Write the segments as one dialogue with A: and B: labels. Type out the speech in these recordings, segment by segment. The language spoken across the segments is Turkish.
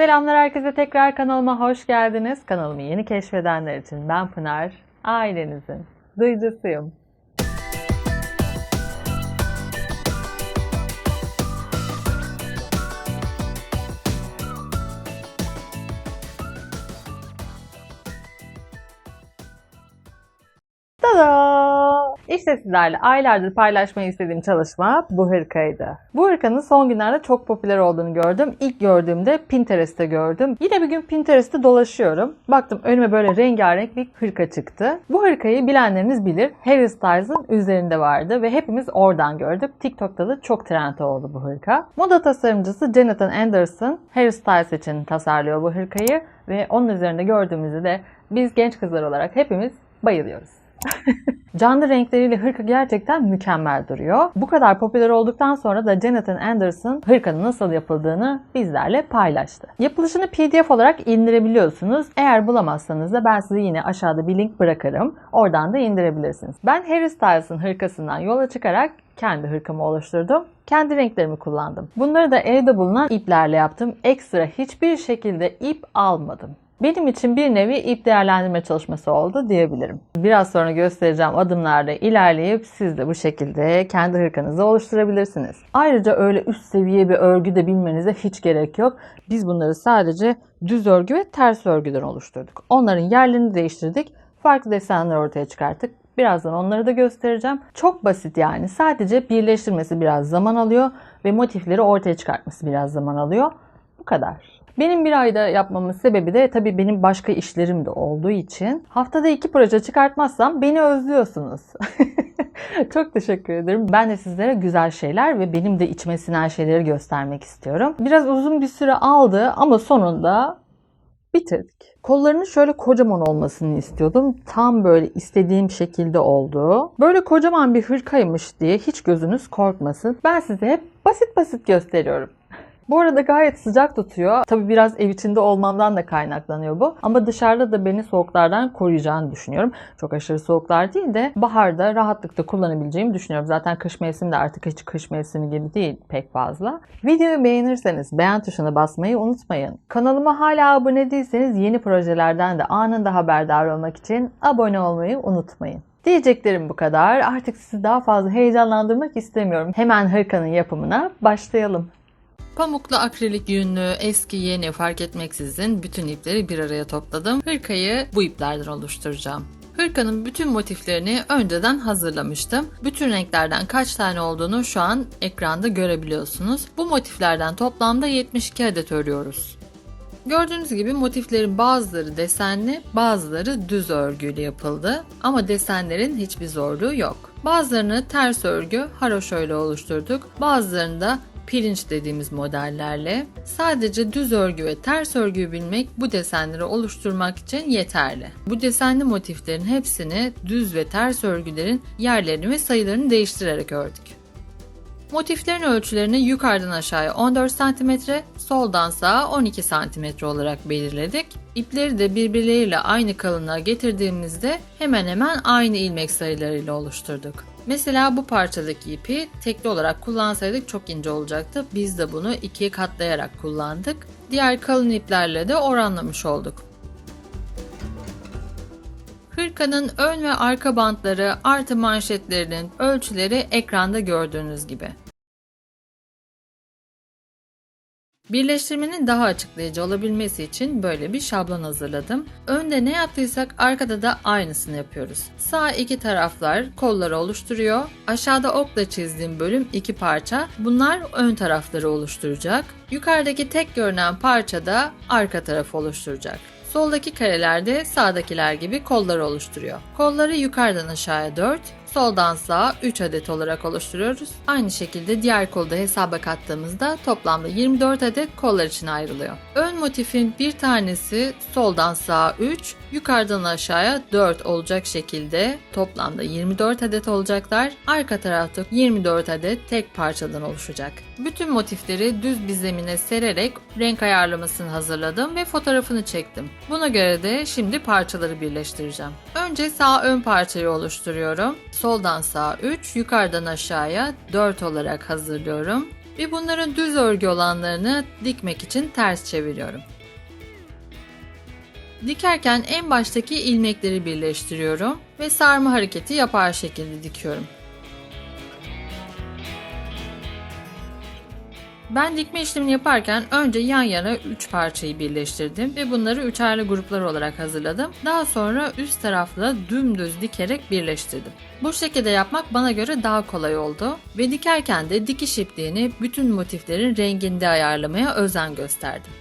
A: Selamlar herkese tekrar kanalıma hoş geldiniz. Kanalımı yeni keşfedenler için ben Pınar, ailenizin duyucusuyum. İşte sizlerle aylardır paylaşmayı istediğim çalışma bu hırkaydı. Bu hırkanın son günlerde çok popüler olduğunu gördüm. İlk gördüğümde Pinterest'te gördüm. Yine bir gün Pinterest'te dolaşıyorum. Baktım önüme böyle rengarenk bir hırka çıktı. Bu hırkayı bilenleriniz bilir. Harry Styles'ın üzerinde vardı ve hepimiz oradan gördük. TikTok'ta da çok trend oldu bu hırka. Moda tasarımcısı Jonathan Anderson Harry Styles için tasarlıyor bu hırkayı ve onun üzerinde gördüğümüzde de biz genç kızlar olarak hepimiz bayılıyoruz. Canlı renkleriyle hırka gerçekten mükemmel duruyor. Bu kadar popüler olduktan sonra da Jonathan Anderson hırkanın nasıl yapıldığını bizlerle paylaştı. Yapılışını PDF olarak indirebiliyorsunuz. Eğer bulamazsanız da ben size yine aşağıda bir link bırakırım. Oradan da indirebilirsiniz. Ben Harry Styles'ın hırkasından yola çıkarak kendi hırkamı oluşturdum. Kendi renklerimi kullandım. Bunları da evde bulunan iplerle yaptım. Ekstra hiçbir şekilde ip almadım. Benim için bir nevi ip değerlendirme çalışması oldu diyebilirim. Biraz sonra göstereceğim adımlarla ilerleyip siz de bu şekilde kendi hırkanızı oluşturabilirsiniz. Ayrıca öyle üst seviye bir örgü de bilmenize hiç gerek yok. Biz bunları sadece düz örgü ve ters örgüden oluşturduk. Onların yerlerini değiştirdik. Farklı desenler ortaya çıkarttık. Birazdan onları da göstereceğim. Çok basit yani. Sadece birleştirmesi biraz zaman alıyor ve motifleri ortaya çıkartması biraz zaman alıyor. Bu kadar. Benim bir ayda yapmamın sebebi de tabii benim başka işlerim de olduğu için haftada iki proje çıkartmazsam beni özlüyorsunuz. Çok teşekkür ederim. Ben de sizlere güzel şeyler ve benim de içime sinen şeyleri göstermek istiyorum. Biraz uzun bir süre aldı ama sonunda bitirdik. Kollarının şöyle kocaman olmasını istiyordum. Tam böyle istediğim şekilde oldu. Böyle kocaman bir hırkaymış diye hiç gözünüz korkmasın. Ben size hep basit basit gösteriyorum. Bu arada gayet sıcak tutuyor. Tabi biraz ev içinde olmamdan da kaynaklanıyor bu. Ama dışarıda da beni soğuklardan koruyacağını düşünüyorum. Çok aşırı soğuklar değil de baharda rahatlıkla kullanabileceğimi düşünüyorum. Zaten kış mevsimi de artık hiç kış mevsimi gibi değil pek fazla. Videoyu beğenirseniz beğen tuşuna basmayı unutmayın. Kanalıma hala abone değilseniz yeni projelerden de anında haberdar olmak için abone olmayı unutmayın. Diyeceklerim bu kadar. Artık sizi daha fazla heyecanlandırmak istemiyorum. Hemen hırkanın yapımına başlayalım. Pamuklu akrilik yünlü, eski yeni fark etmeksizin bütün ipleri bir araya topladım. Hırkayı bu iplerden oluşturacağım. Hırkanın bütün motiflerini önceden hazırlamıştım. Bütün renklerden kaç tane olduğunu şu an ekranda görebiliyorsunuz. Bu motiflerden toplamda 72 adet örüyoruz. Gördüğünüz gibi motiflerin bazıları desenli, bazıları düz örgüyle yapıldı. Ama desenlerin hiçbir zorluğu yok. Bazılarını ters örgü, haroşöyle oluşturduk. Bazılarını da pirinç dediğimiz modellerle sadece düz örgü ve ters örgüyü bilmek bu desenleri oluşturmak için yeterli. Bu desenli motiflerin hepsini düz ve ters örgülerin yerlerini ve sayılarını değiştirerek ördük. Motiflerin ölçülerini yukarıdan aşağıya 14 cm, soldan sağa 12 cm olarak belirledik. İpleri de birbirleriyle aynı kalınlığa getirdiğimizde hemen hemen aynı ilmek sayılarıyla oluşturduk. Mesela bu parçadaki ipi tekli olarak kullansaydık çok ince olacaktı. Biz de bunu ikiye katlayarak kullandık. Diğer kalın iplerle de oranlamış olduk. Hırkanın ön ve arka bantları artı manşetlerinin ölçüleri ekranda gördüğünüz gibi. Birleştirmenin daha açıklayıcı olabilmesi için böyle bir şablon hazırladım. Önde ne yaptıysak arkada da aynısını yapıyoruz. Sağ iki taraflar kolları oluşturuyor. Aşağıda okla çizdiğim bölüm iki parça. Bunlar ön tarafları oluşturacak. Yukarıdaki tek görünen parça da arka tarafı oluşturacak. Soldaki karelerde sağdakiler gibi kolları oluşturuyor. Kolları yukarıdan aşağıya 4, soldan sağa 3 adet olarak oluşturuyoruz. Aynı şekilde diğer kolu da hesaba kattığımızda toplamda 24 adet kollar için ayrılıyor. Ön motifin bir tanesi soldan sağa 3, yukarıdan aşağıya 4 olacak şekilde toplamda 24 adet olacaklar. Arka tarafta 24 adet tek parçadan oluşacak. Bütün motifleri düz bir zemine sererek renk ayarlamasını hazırladım ve fotoğrafını çektim. Buna göre de şimdi parçaları birleştireceğim. Önce sağ ön parçayı oluşturuyorum. Soldan sağa 3, yukarıdan aşağıya 4 olarak hazırlıyorum. Ve bunların düz örgü olanlarını dikmek için ters çeviriyorum. Dikerken en baştaki ilmekleri birleştiriyorum ve sarma hareketi yapar şekilde dikiyorum. Ben dikme işlemini yaparken önce yan yana 3 parçayı birleştirdim ve bunları üçerli gruplar olarak hazırladım. Daha sonra üst tarafla dümdüz dikerek birleştirdim. Bu şekilde yapmak bana göre daha kolay oldu ve dikerken de dikiş ipliğini bütün motiflerin renginde ayarlamaya özen gösterdim.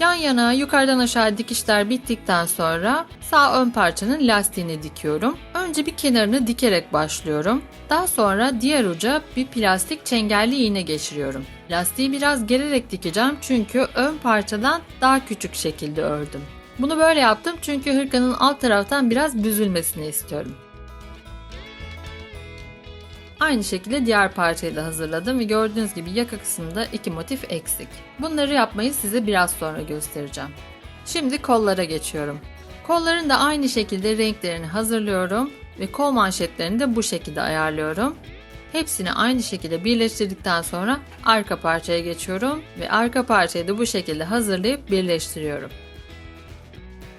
A: Yan yana yukarıdan aşağı dikişler bittikten sonra sağ ön parçanın lastiğini dikiyorum. Önce bir kenarını dikerek başlıyorum. Daha sonra diğer uca bir plastik çengelli iğne geçiriyorum. Lastiği biraz gererek dikeceğim çünkü ön parçadan daha küçük şekilde ördüm. Bunu böyle yaptım çünkü hırkanın alt taraftan biraz büzülmesini istiyorum. Aynı şekilde diğer parçayı da hazırladım ve gördüğünüz gibi yaka kısmında iki motif eksik. Bunları yapmayı size biraz sonra göstereceğim. Şimdi kollara geçiyorum. Kolların da aynı şekilde renklerini hazırlıyorum ve kol manşetlerini de bu şekilde ayarlıyorum. Hepsini aynı şekilde birleştirdikten sonra arka parçaya geçiyorum ve arka parçayı da bu şekilde hazırlayıp birleştiriyorum.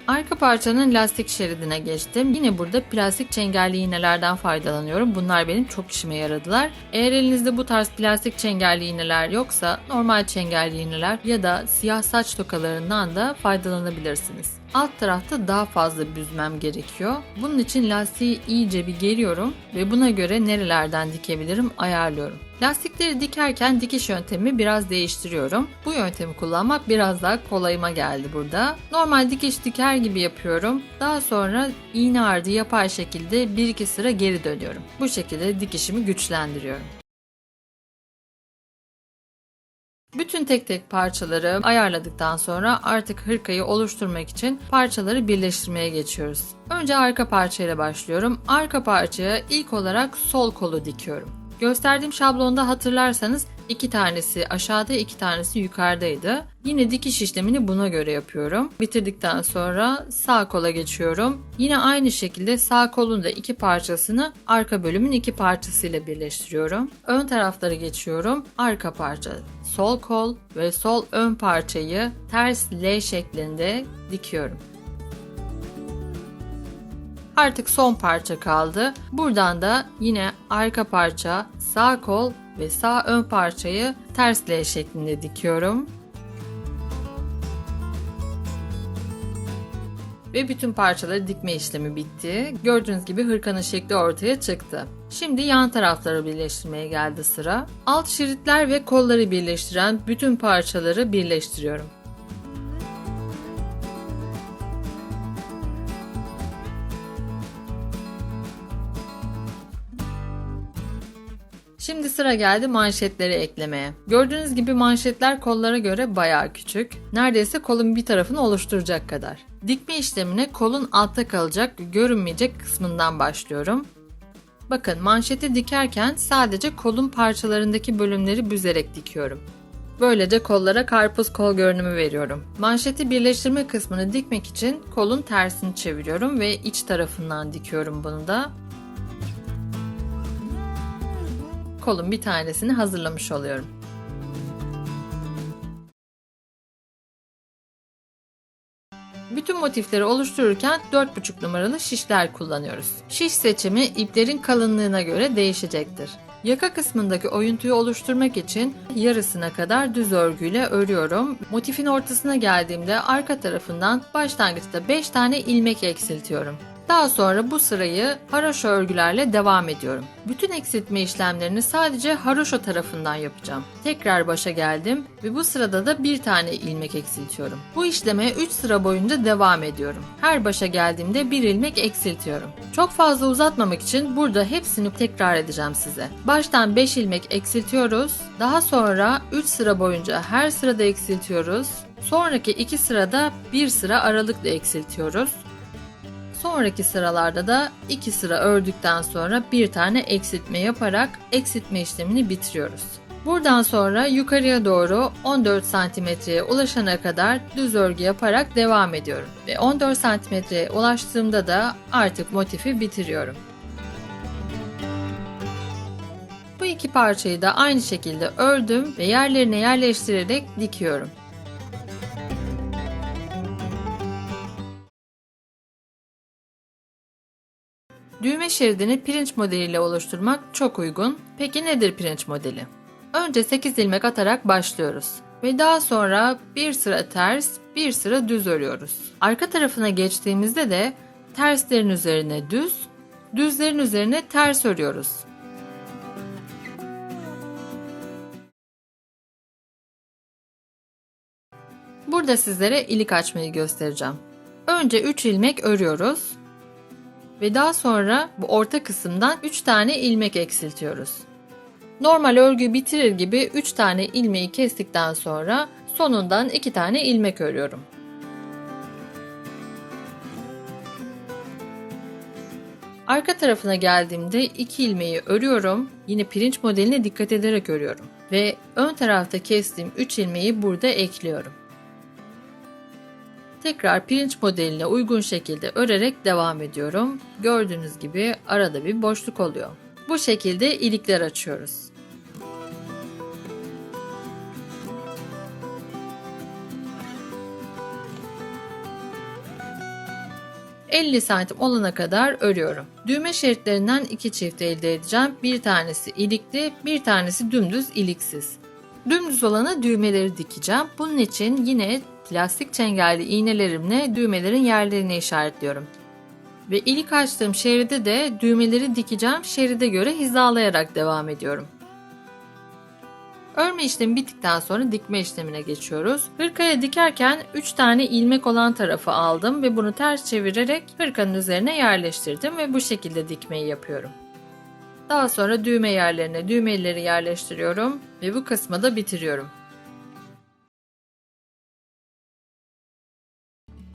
A: Arka parçanın lastik şeridine geçtim. Yine burada plastik çengelli iğnelerden faydalanıyorum. Bunlar benim çok işime yaradılar. Eğer elinizde bu tarz plastik çengelli iğneler yoksa normal çengelli iğneler ya da siyah saç tokalarından da faydalanabilirsiniz. Alt tarafta daha fazla büzmem gerekiyor. Bunun için lastiği iyice bir geriyorum ve buna göre nerelerden dikebilirim ayarlıyorum. Lastikleri dikerken dikiş yöntemi biraz değiştiriyorum. Bu yöntemi kullanmak biraz daha kolayıma geldi burada. Normal dikiş diker gibi yapıyorum. Daha sonra iğne ardı yapay şekilde 1-2 sıra geri dönüyorum. Bu şekilde dikişimi güçlendiriyorum. Bütün tek tek parçaları ayarladıktan sonra artık hırkayı oluşturmak için parçaları birleştirmeye geçiyoruz. Önce arka parçayla başlıyorum. Arka parçaya ilk olarak sol kolu dikiyorum. Gösterdiğim şablonda hatırlarsanız iki tanesi aşağıda iki tanesi yukarıdaydı. Yine dikiş işlemini buna göre yapıyorum. Bitirdikten sonra sağ kola geçiyorum. Yine aynı şekilde sağ kolun da iki parçasını arka bölümün iki parçasıyla birleştiriyorum. Ön tarafları geçiyorum. Arka parça sol kol ve sol ön parçayı ters L şeklinde dikiyorum. Artık son parça kaldı. Buradan da yine arka parça, sağ kol ve sağ ön parçayı ters L şeklinde dikiyorum. Ve bütün parçaları dikme işlemi bitti. Gördüğünüz gibi hırkanın şekli ortaya çıktı. Şimdi yan tarafları birleştirmeye geldi sıra. Alt şeritler ve kolları birleştiren bütün parçaları birleştiriyorum. Şimdi sıra geldi manşetleri eklemeye. Gördüğünüz gibi manşetler kollara göre bayağı küçük. Neredeyse kolun bir tarafını oluşturacak kadar. Dikme işlemine kolun altta kalacak, görünmeyecek kısmından başlıyorum. Bakın manşeti dikerken sadece kolun parçalarındaki bölümleri büzerek dikiyorum. Böylece kollara karpuz kol görünümü veriyorum. Manşeti birleştirme kısmını dikmek için kolun tersini çeviriyorum ve iç tarafından dikiyorum bunu da. kolun bir tanesini hazırlamış oluyorum. Bütün motifleri oluştururken 4,5 numaralı şişler kullanıyoruz. Şiş seçimi iplerin kalınlığına göre değişecektir. Yaka kısmındaki oyuntuyu oluşturmak için yarısına kadar düz örgüyle örüyorum. Motifin ortasına geldiğimde arka tarafından başlangıçta 5 tane ilmek eksiltiyorum. Daha sonra bu sırayı haroşa örgülerle devam ediyorum. Bütün eksiltme işlemlerini sadece haroşa tarafından yapacağım. Tekrar başa geldim ve bu sırada da bir tane ilmek eksiltiyorum. Bu işleme 3 sıra boyunca devam ediyorum. Her başa geldiğimde bir ilmek eksiltiyorum. Çok fazla uzatmamak için burada hepsini tekrar edeceğim size. Baştan 5 ilmek eksiltiyoruz. Daha sonra 3 sıra boyunca her sırada eksiltiyoruz. Sonraki 2 sırada bir sıra aralıkla eksiltiyoruz. Sonraki sıralarda da 2 sıra ördükten sonra bir tane eksiltme yaparak eksiltme işlemini bitiriyoruz. Buradan sonra yukarıya doğru 14 santimetreye ulaşana kadar düz örgü yaparak devam ediyorum. Ve 14 santimetreye ulaştığımda da artık motifi bitiriyorum. iki parçayı da aynı şekilde ördüm ve yerlerine yerleştirerek dikiyorum. Düğme şeridini pirinç modeliyle oluşturmak çok uygun. Peki nedir pirinç modeli? Önce 8 ilmek atarak başlıyoruz ve daha sonra bir sıra ters, bir sıra düz örüyoruz. Arka tarafına geçtiğimizde de terslerin üzerine düz, düzlerin üzerine ters örüyoruz. Burada sizlere ilik açmayı göstereceğim. Önce 3 ilmek örüyoruz ve daha sonra bu orta kısımdan 3 tane ilmek eksiltiyoruz. Normal örgüyü bitirir gibi 3 tane ilmeği kestikten sonra sonundan 2 tane ilmek örüyorum. Arka tarafına geldiğimde 2 ilmeği örüyorum. Yine pirinç modeline dikkat ederek örüyorum. Ve ön tarafta kestiğim 3 ilmeği burada ekliyorum. Tekrar pirinç modeline uygun şekilde örerek devam ediyorum. Gördüğünüz gibi arada bir boşluk oluyor. Bu şekilde ilikler açıyoruz. ...50 santim olana kadar örüyorum. Düğme şeritlerinden iki çift elde edeceğim. Bir tanesi ilikli, bir tanesi dümdüz iliksiz. Dümdüz olana düğmeleri dikeceğim. Bunun için yine plastik çengelli iğnelerimle düğmelerin yerlerini işaretliyorum. Ve ilik açtığım şeride de düğmeleri dikeceğim şeride göre hizalayarak devam ediyorum. Örme işlemi bittikten sonra dikme işlemine geçiyoruz. Hırkaya dikerken 3 tane ilmek olan tarafı aldım ve bunu ters çevirerek hırkanın üzerine yerleştirdim ve bu şekilde dikmeyi yapıyorum. Daha sonra düğme yerlerine düğmeleri yerleştiriyorum ve bu kısmı da bitiriyorum.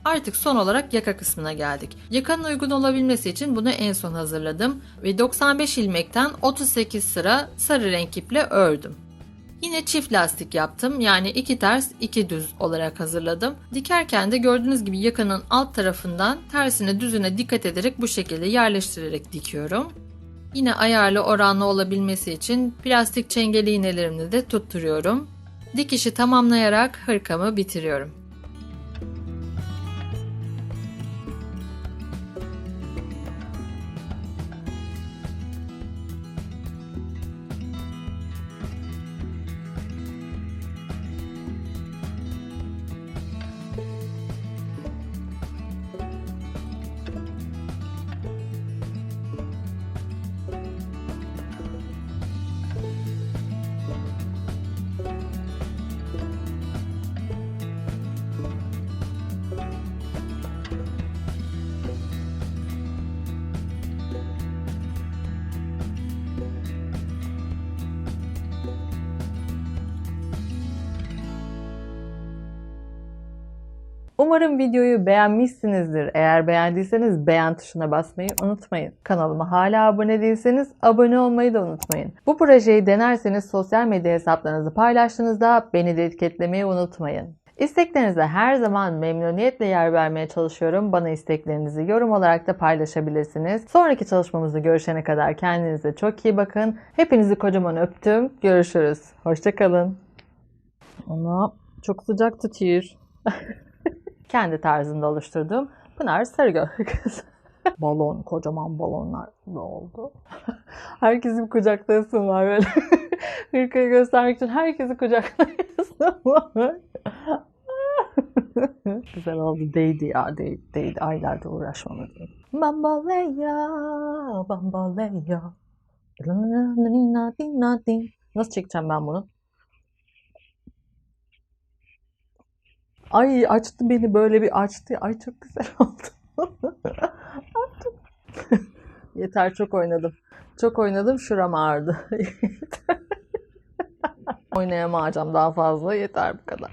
A: Artık son olarak yaka kısmına geldik. Yakanın uygun olabilmesi için bunu en son hazırladım ve 95 ilmekten 38 sıra sarı renk iple ördüm. Yine çift lastik yaptım yani iki ters iki düz olarak hazırladım. Dikerken de gördüğünüz gibi yakanın alt tarafından tersine düzüne dikkat ederek bu şekilde yerleştirerek dikiyorum. Yine ayarlı oranlı olabilmesi için plastik çengeli iğnelerimle de tutturuyorum. Dikişi tamamlayarak hırkamı bitiriyorum. Umarım videoyu beğenmişsinizdir. Eğer beğendiyseniz beğen tuşuna basmayı unutmayın. Kanalıma hala abone değilseniz abone olmayı da unutmayın. Bu projeyi denerseniz sosyal medya hesaplarınızı paylaştığınızda beni de etiketlemeyi unutmayın. İsteklerinize her zaman memnuniyetle yer vermeye çalışıyorum. Bana isteklerinizi yorum olarak da paylaşabilirsiniz. Sonraki çalışmamızda görüşene kadar kendinize çok iyi bakın. Hepinizi kocaman öptüm. Görüşürüz. Hoşçakalın. Ona çok sıcak tutuyor. Kendi tarzında oluşturduğum Pınar Sarıgöl kız. Balon, kocaman balonlar gibi oldu. Herkesi kucaklayasın var böyle. Hırkayı göstermek için herkesi kucaklayasın var. Güzel oldu. Değdi ya. Değdi. değdi. Aylarda uğraşmamalıyım. Bambalaya, bambalaya. Nasıl çekeceğim ben bunu? Ay açtı beni böyle bir açtı. Ay çok güzel oldu. Yeter çok oynadım. Çok oynadım şuram ağrıdı. Oynayamayacağım daha fazla. Yeter bu kadar.